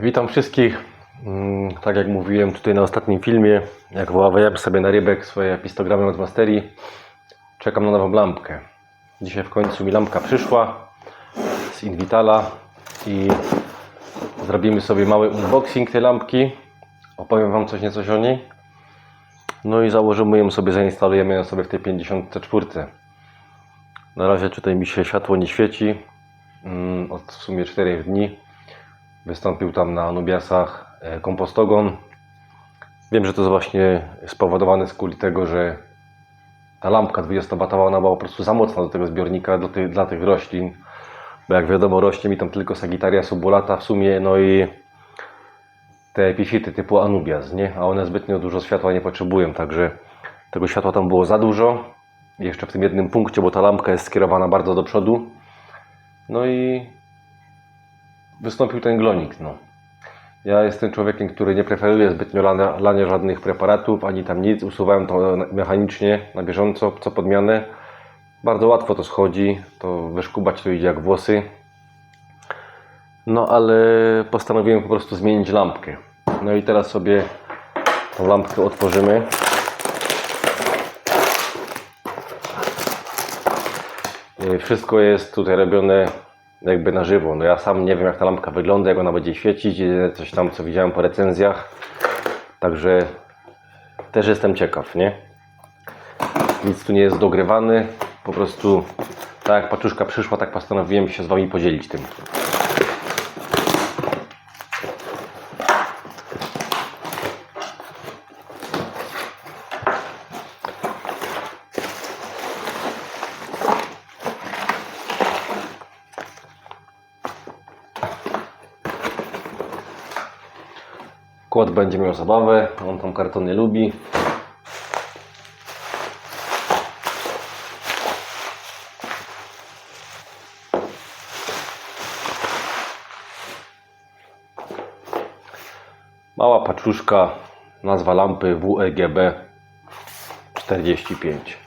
Witam wszystkich. Mm, Tak jak mówiłem tutaj na ostatnim filmie, jak wyławiałem sobie na rybek swoje pistogramy od Masterii, czekam na nową lampkę. Dzisiaj w końcu mi lampka przyszła z Invitala i zrobimy sobie mały unboxing tej lampki. Opowiem Wam coś niecoś o niej. No i założymy ją sobie, zainstalujemy ją sobie w tej 54. Na razie tutaj mi się światło nie świeci. mm, Od w sumie 4 dni. Wystąpił tam na Anubiasach e, kompostogon. Wiem, że to jest właśnie spowodowane z kuli tego, że ta lampka 20-watowa ona była po prostu za mocna do tego zbiornika do tych, dla tych roślin. Bo jak wiadomo rośnie mi tam tylko Sagittaria subulata w sumie, no i te epifity typu Anubias, nie? A one zbytnio dużo światła nie potrzebują, także tego światła tam było za dużo. Jeszcze w tym jednym punkcie, bo ta lampka jest skierowana bardzo do przodu. No i wystąpił ten glonik. No. Ja jestem człowiekiem, który nie preferuje zbytnio lania, lania żadnych preparatów, ani tam nic. Usuwałem to mechanicznie, na bieżąco, co podmianę. Bardzo łatwo to schodzi, to wyszkubać to idzie jak włosy. No ale postanowiłem po prostu zmienić lampkę. No i teraz sobie tą lampkę otworzymy. Y, Wszystko jest tutaj robione jakby na żywo. No ja sam nie wiem jak ta lampka wygląda, jak ona będzie świecić, coś tam co widziałem po recenzjach. Także też jestem ciekaw, nie? Nic tu nie jest dogrywane. Po prostu tak jak paczuszka przyszła, tak postanowiłem się z Wami podzielić tym. Kład będzie miał zabawę, on tam kartony lubi. Mała paczuszka, nazwa lampy WEGB 45.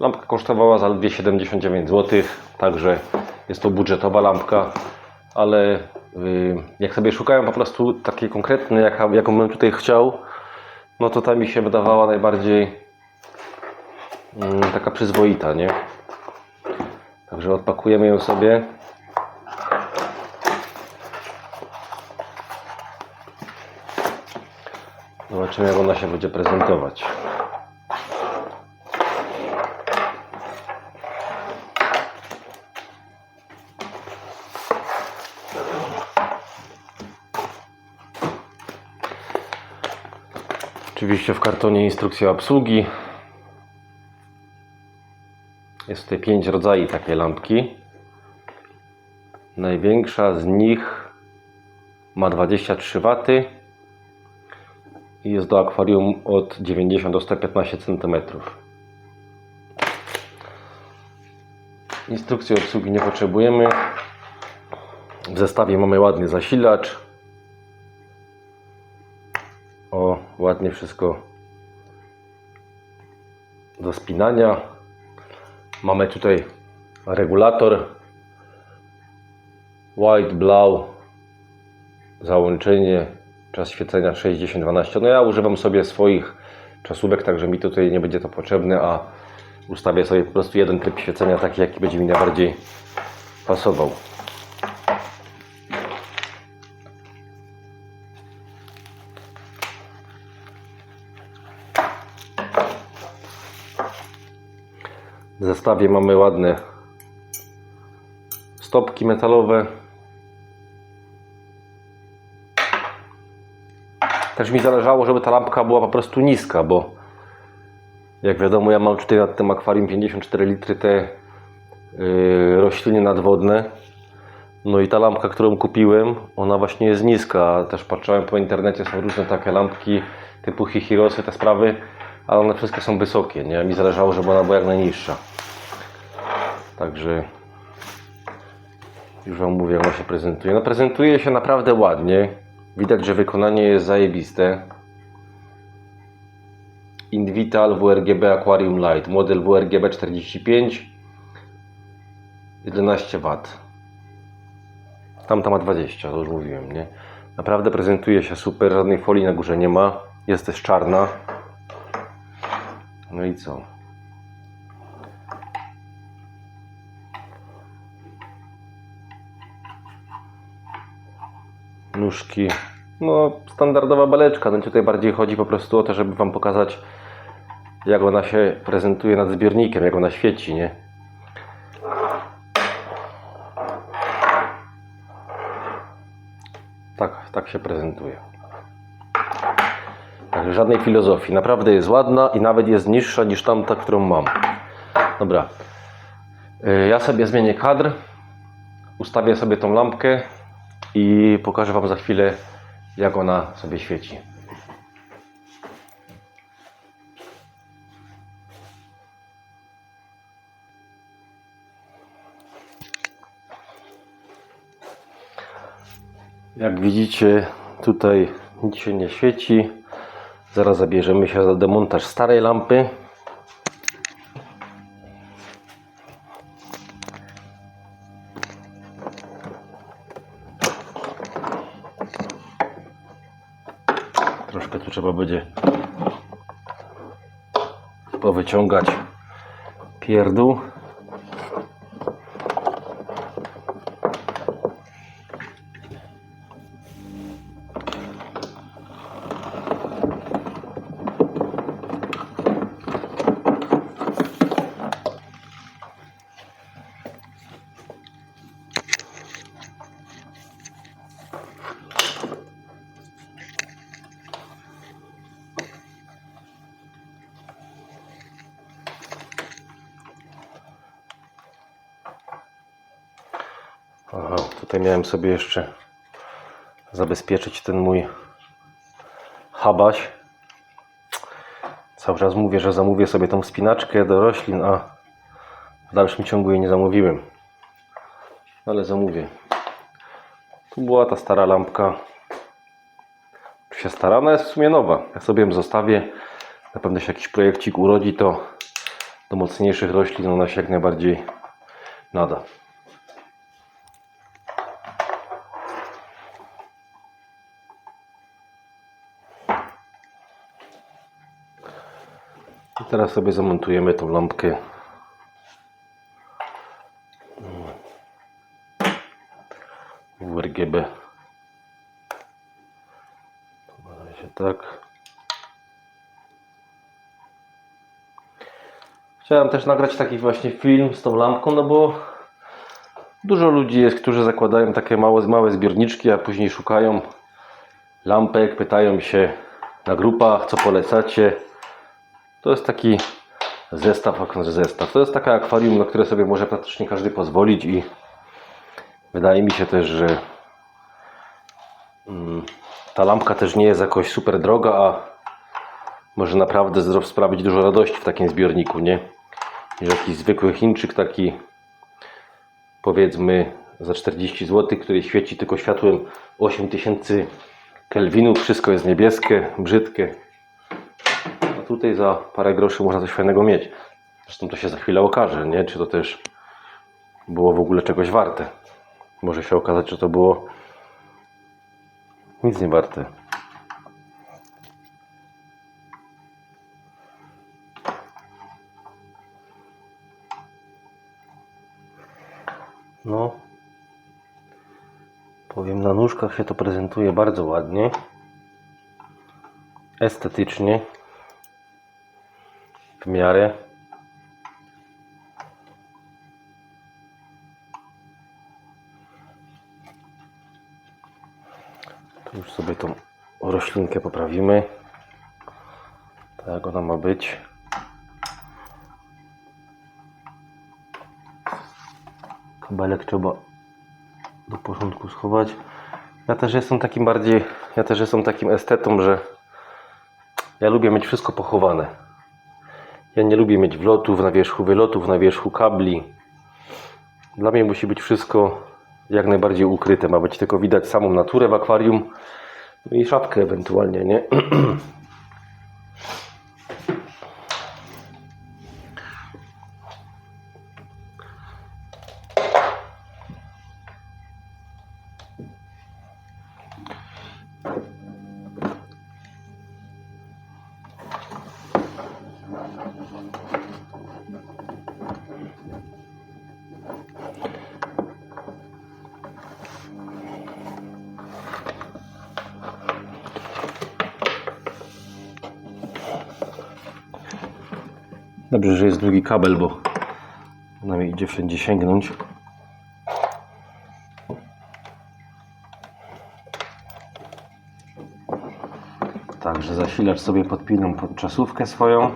Lampka kosztowała zaledwie 79 zł, także jest to budżetowa lampka, ale jak sobie szukałem po prostu takiej konkretnej, jaka, jaką bym tutaj chciał, no to ta mi się wydawała najbardziej mm, taka przyzwoita, nie? Także odpakujemy ją sobie. Zobaczymy jak ona się będzie prezentować. Oczywiście w kartonie instrukcja obsługi. Jest tutaj pięć rodzajów takiej lampki. Największa z nich ma 23 W i jest do akwarium od 90 do 115 cm. Instrukcji obsługi nie potrzebujemy. W zestawie mamy ładny zasilacz. Ładnie wszystko do spinania. Mamy tutaj regulator white, blau, załączenie, czas świecenia 60-12. No ja używam sobie swoich czasówek, także mi tutaj nie będzie to potrzebne, a ustawię sobie po prostu jeden tryb świecenia, taki jaki będzie mi najbardziej pasował. Zestawie mamy ładne stopki metalowe. Też mi zależało, żeby ta lampka była po prostu niska, bo jak wiadomo, ja mam tutaj nad tym akwarium 54 litry te yy, rośliny nadwodne. No i ta lampka, którą kupiłem, ona właśnie jest niska. Też patrzyłem po internecie, są różne takie lampki typu Hihirosy, te sprawy, ale one wszystkie są wysokie. Nie? Mi zależało, żeby ona była jak najniższa. Także już Wam mówię, jak ona się prezentuje. No prezentuje się naprawdę ładnie. Widać, że wykonanie jest zajebiste. Invital WRGB Aquarium Light, model WRGB 45 11 W. Tamta ma 20, to już mówiłem, nie? Naprawdę prezentuje się super, żadnej folii na górze nie ma. Jest też czarna. No i co? Nóżki. No, standardowa baleczka. No tutaj bardziej chodzi po prostu o to, żeby Wam pokazać, jak ona się prezentuje nad zbiornikiem, jak ona świeci, nie? Tak, tak się prezentuje. Żadnej filozofii. Naprawdę jest ładna i nawet jest niższa niż tamta, którą mam. Dobra. Y, Ja sobie zmienię kadr. Ustawię sobie tą lampkę i pokażę Wam za chwilę, jak ona sobie świeci. Jak widzicie, tutaj nic się nie świeci. Zaraz zabierzemy się za demontaż starej lampy. Troszkę tu trzeba będzie powyciągać pierdół. Tutaj miałem sobie jeszcze zabezpieczyć ten mój habaś. Cały czas mówię, że zamówię sobie tą spinaczkę do roślin, a w dalszym ciągu jej nie zamówiłem. Ale zamówię. Tu była ta stara lampka. Się stara? Ona jest w sumie nowa. Ja sobie ją zostawię. Na pewno się jakiś projekcik urodzi, to do mocniejszych roślin ona się jak najbardziej nada. Teraz sobie zamontujemy tą lampkę. w RGB. Razie tak. Chciałem też nagrać taki właśnie film z tą lampką, no bo dużo ludzi jest, którzy zakładają takie małe, małe zbiorniczki, a później szukają lampek, pytają się na grupach, co polecacie. To jest taki zestaw, zestaw. To jest taka akwarium, na które sobie może praktycznie każdy pozwolić i wydaje mi się też, że mm, ta lampka też nie jest jakoś super droga, a może naprawdę sprawić dużo radości w takim zbiorniku, nie? Niż jakiś zwykły Chińczyk taki powiedzmy za 40 zł, który świeci tylko światłem 8000 kelwinów, wszystko jest niebieskie, brzydkie. Tutaj za parę groszy można coś fajnego mieć. Zresztą to się za chwilę okaże, nie? Czy to też było w ogóle czegoś warte. Może się okazać, że to było nic nie warte. No, powiem, na nóżkach się to prezentuje bardzo ładnie, estetycznie, w miarę. Tu już sobie tą roślinkę poprawimy. Tak ona ma być. Kabelek trzeba do porządku schować. Ja też jestem takim bardziej, ja też jestem takim estetą, że ja lubię mieć wszystko pochowane. Ja nie lubię mieć wlotów na wierzchu, wylotów na wierzchu, kabli. Dla mnie musi być wszystko jak najbardziej ukryte. Ma być tylko widać samą naturę w akwarium no i szafkę ewentualnie, nie? Dobrze, że jest drugi kabel, bo nam idzie wszędzie sięgnąć. Także zasilacz sobie podpinam pod czasówkę swoją.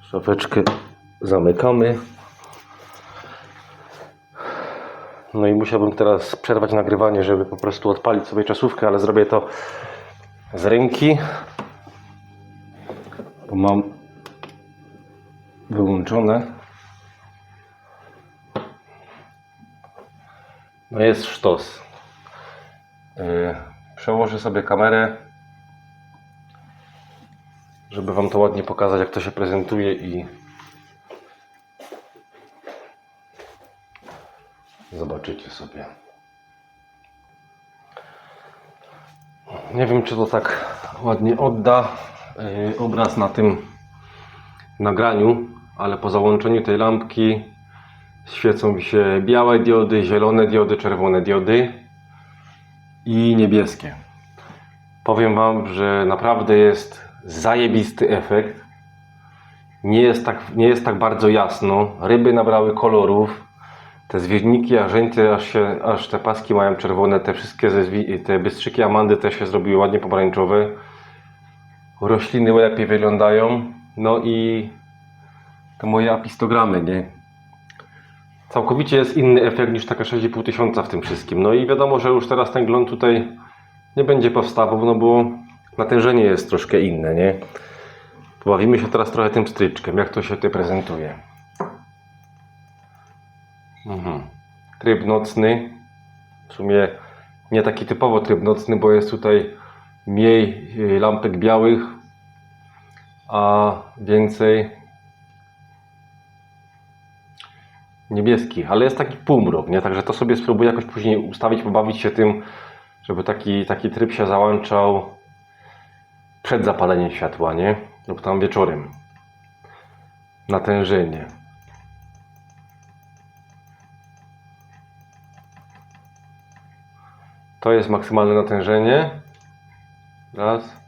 Szafeczkę zamykamy. No i musiałbym teraz przerwać nagrywanie, żeby po prostu odpalić sobie czasówkę, ale zrobię to z ręki. Bo mam wyłączone. No jest sztos. Yy, Przełożę sobie kamerę, żeby Wam to ładnie pokazać, jak to się prezentuje i zobaczycie sobie. Nie wiem, czy to tak ładnie odda yy, obraz na tym nagraniu, ale po załączeniu tej lampki świecą się białe diody, zielone diody, czerwone diody i niebieskie. Powiem Wam, że naprawdę jest zajebisty efekt. Nie jest tak, nie jest tak bardzo jasno. Ryby nabrały kolorów. Te zwieźniki, ażęty, aż, się, aż te paski mają czerwone. Te wszystkie te bystrzyki amandy też się zrobiły ładnie pomarańczowe. Rośliny lepiej wyglądają. No i te moje apistogramy, nie? Całkowicie jest inny efekt niż taka 6,5 tysiąca w tym wszystkim. No i wiadomo, że już teraz ten glon tutaj nie będzie powstawał, no bo natężenie jest troszkę inne, nie? Pobawimy się teraz trochę tym stryczkiem, jak to się tutaj prezentuje. Mhm. Tryb nocny. W sumie nie taki typowo tryb nocny, bo jest tutaj mniej y, lampek białych, a więcej niebieskich, ale jest taki półmrok, nie? Także to sobie spróbuję jakoś później ustawić, pobawić się tym, żeby taki, taki tryb się załączał przed zapaleniem światła, nie? Lub tam wieczorem. Natężenie. To jest maksymalne natężenie. Raz.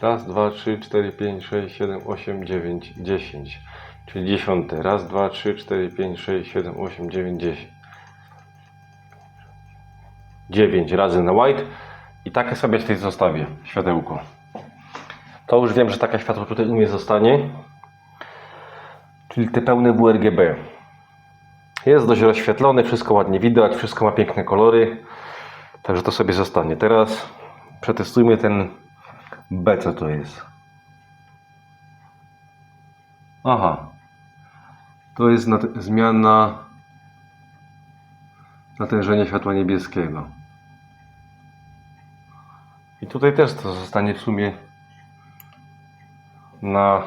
Raz, dwa, trzy, cztery, pięć, sześć, siedem, osiem, dziewięć, dziesięć. Czyli dziesiąte. Raz, dwa, trzy, cztery, pięć, sześć, siedem, osiem, dziewięć, dziesięć. Dziewięć razy na white. I takie sobie tutaj zostawię światełko. To już wiem, że takie światło tutaj u mnie zostanie. Czyli te pełne WRGB. Jest dość rozświetlony, wszystko ładnie widać, wszystko ma piękne kolory. Także to sobie zostanie. Teraz przetestujmy ten B, co to jest. Aha. To jest zmiana natężenia światła niebieskiego. I tutaj też to zostanie w sumie na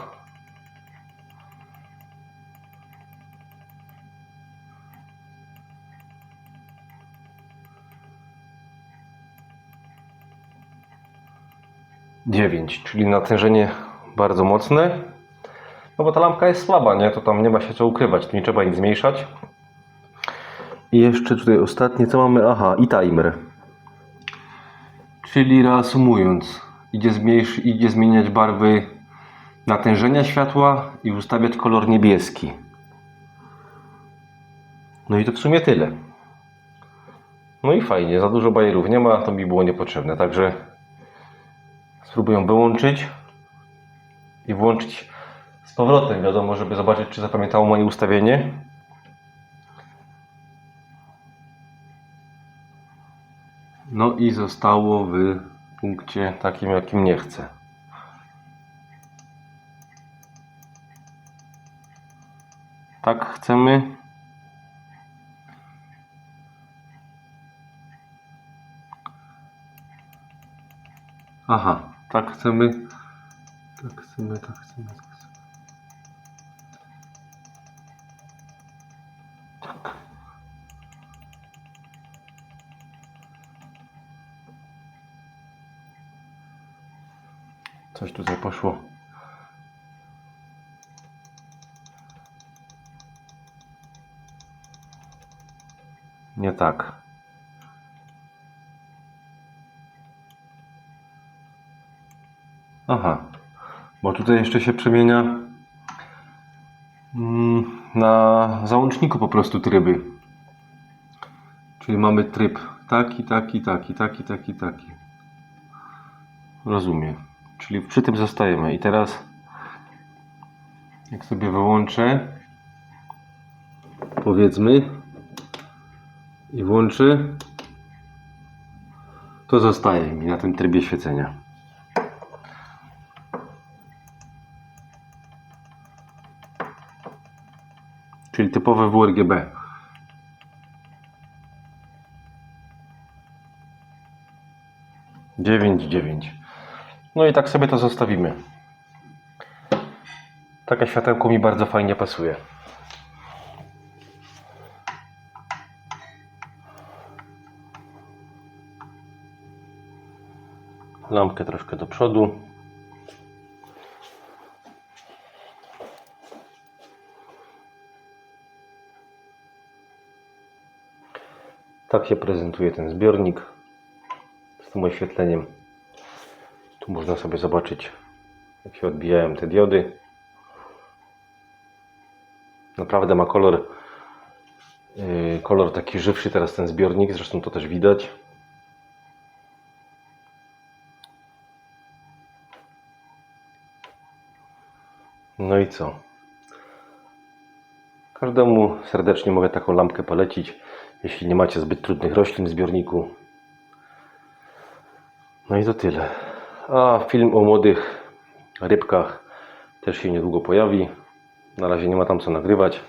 dziewięć, czyli natężenie bardzo mocne. No bo ta lampka jest słaba, nie? To tam nie ma się co ukrywać, tu nie trzeba nic zmniejszać. I jeszcze tutaj ostatnie, co mamy? Aha, i timer. Czyli reasumując, idzie, zmniejszy, idzie zmieniać barwy natężenia światła i ustawiać kolor niebieski. No i to w sumie tyle. No i fajnie, za dużo bajerów nie ma, to mi było niepotrzebne, także spróbuję wyłączyć i włączyć z powrotem, wiadomo, żeby zobaczyć, czy zapamiętało moje ustawienie. No i zostało w punkcie takim, jakim nie chcę. Tak chcemy. Aha, tak chcemy. Tak chcemy, tak chcemy, Coś tutaj poszło. Nie tak. Aha, bo tutaj jeszcze się przemienia mm, na załączniku po prostu tryby. Czyli mamy tryb taki, taki, taki, taki, taki, taki. Rozumiem. Czyli przy tym zostajemy. I teraz jak sobie wyłączę powiedzmy i włączy to zostaje mi na tym trybie świecenia. Czyli typowe WRGB. Dziewięć, dziewięć. No i tak sobie to zostawimy. Takie światełko mi bardzo fajnie pasuje. Lampkę troszkę do przodu. Tak się prezentuje ten zbiornik z tym oświetleniem. Można sobie zobaczyć, jak się odbijają te diody. Naprawdę ma kolor, yy, kolor taki żywszy teraz ten zbiornik, zresztą to też widać. No i co? Każdemu serdecznie mogę taką lampkę polecić, jeśli nie macie zbyt trudnych roślin w zbiorniku. No i to tyle. A film o młodych rybkach też się niedługo pojawi. Na razie nie ma tam co nagrywać.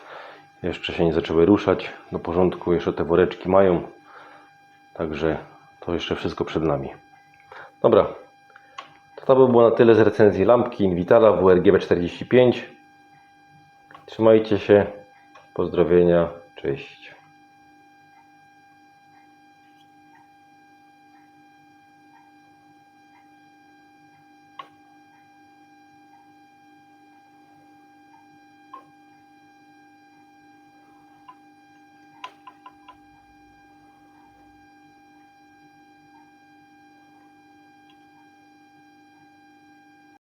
Jeszcze się nie zaczęły ruszać do porządku. Jeszcze te woreczki mają. Także to jeszcze wszystko przed nami. Dobra. To, to by było na tyle z recenzji lampki Invitala WRGB45. Trzymajcie się. Pozdrowienia. Cześć.